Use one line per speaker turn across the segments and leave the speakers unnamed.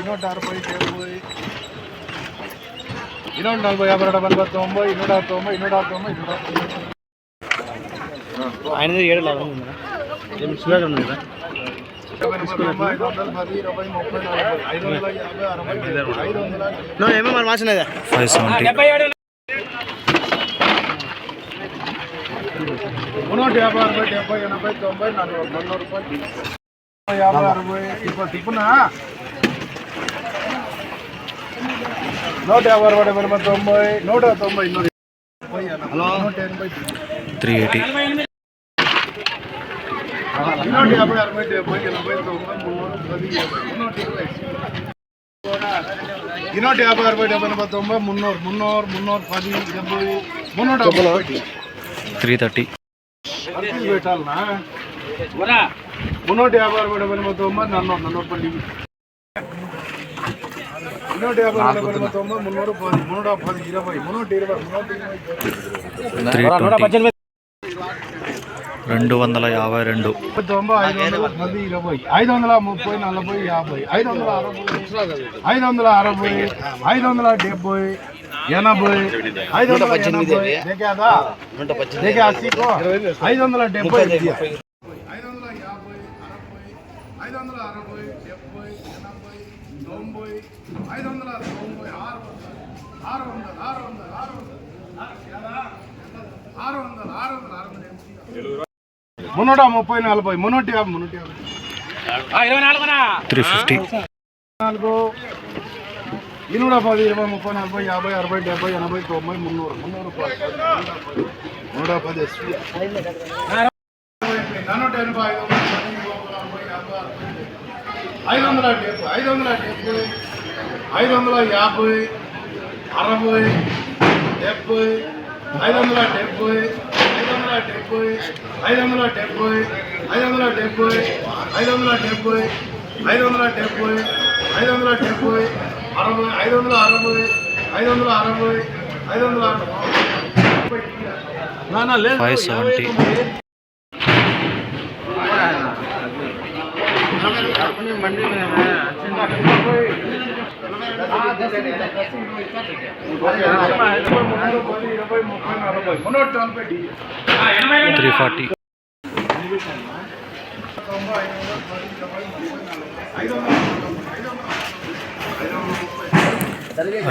ಇನ್ನೂರ ಅರವತ್ತು ಇನ್ನೂರ ನಲಭೈ ಎರಡು ನಲವತ್ತೊಂಬೈ ಇನ್ನೂರ ಅರವತ್ತೊಂಬೈ ಇನ್ನೂರ ಅರವತ್ತೊಂಬೈ ಇನ್ನೂರ ఐదు
ఏడు ఏమో మరి మార్చినదా
ఫైవ్ సెవెంటీ
మున్నూట యాభై అరవై డెబ్బై ఎనభై తొంభై నలభై వంద రూపాయలు యాభై అరవై ఇప్పుడు తిప్పునా నూట యాభై అరవై ఎనభై తొంభై నూట తొంభై హలో.
Three eighty.
నూట యాభై అరవై డెబ్బై ఎనభై తొంభై పది యాభై అరవై డెబ్బై ఎనభై తొంభై మున్నూరు మున్నూరు మున్నూరు పది డెబ్బై మున్నూట
త్రీ థర్టీ.
పెట్టాలనా? మున్నూట యాభై అరవై డెబ్బై ఎనభై తొంభై నన్నూరు నన్నూరు పల్లి మున్నూట యాభై అరవై డెబ్బై ఎనభై తొంభై మున్నూరు పది మున్నూట పది ఇరవై మున్నూట ఇరవై మున్నూట ఇరవై
త్రీ ట్వంటీ రెండు వందల యాభై రెండు
ఐదు వందల ఇరవై ఐదు వందల ముప్పై నలభై యాభై ఐదు వందల అరవై ఐదు వందల అరవై ఐదు వందల డెబ్బై ఎనభై ఐదు వందల ఐదు వందల డెబ్బై ఐదు వందల యాభై అరవై ఐదు వందల అరవై డెబ్బై ఎనభై తొంభై ఐదు వందల తొంభై ఆరు వందల ఆరు వందల ఆరు వందల ఆరు వందల. ఆరు వందల ఆరు వందల ఆరు వందల మున్నూట ముప్పై నలభై మున్నూట యాభై మున్నూట యాభై.
Three fifty.
నాలుగు ఇన్నూట పది ఇరవై ముప్పై నలభై యాభై అరవై డెబ్బై ఎనభై తొంభై మున్నూరు మున్నూరు నూట పది ఎస్పీ. నానూట ఎనభై ఐదు ఐదు వందల డెబ్బై ఐదు వందల డెబ్బై ఐదు వందల యాభై అరవై డెబ్బై ఐదు వందల డెబ్బై ఐదు వందల డెబ్బై ఐదు వందల డెబ్బై ఐదు వందల డెబ్బై ఐదు వందల డెబ్బై ఐదు వందల డెబ్బై ఐదు వందల డెబ్బై అరవై ఐదు వందల అరవై ఐదు వందల అరవై ఐదు వందల అరవై.
ఫైవ్ సెవెంటీ
ఇరవై ముప్పై నలభై మున్నూట నలభై డి
త్రీ ఫార్టీ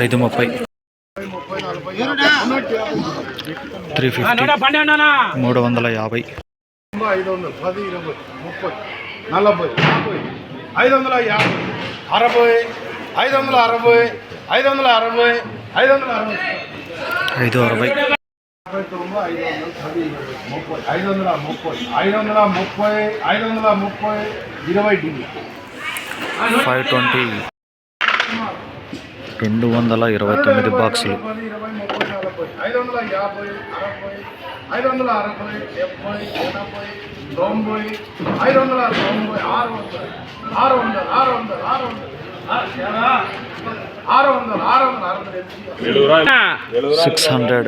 ఐదు ముప్పై. త్రీ ఫిఫ్టీ మూడు వందల యాభై.
ఐదు వందలు పది ఇరవై ముప్పై. నలభై ఐదు వందల యాభై అరవై ఐదు వందల అరవై ఐదు వందల అరవై. ఐదు వందల అరవై
ఐదు అరవై
ఐదు వందల ముప్పై ఐదు వందల ముప్పై ఐదు వందల ముప్పై ఇరవై డిగ్రీ
ఫైవ్ ట్వంటీ. రెండు వందల ఇరవై తొమ్మిది బాక్సులు.
నలభై ఐదు వందల యాభై ఐదు వందల అరవై డెబ్బై ఎనభై తొంభై ఐదు వందల తొంభై ఆరు వందలు ఆరు వందలు ఆరు వందలు ఆరు వందలు ఆరు వందలు ఆరు వందలు ఆరు వందలు
సిక్స్ హండ్రెడ్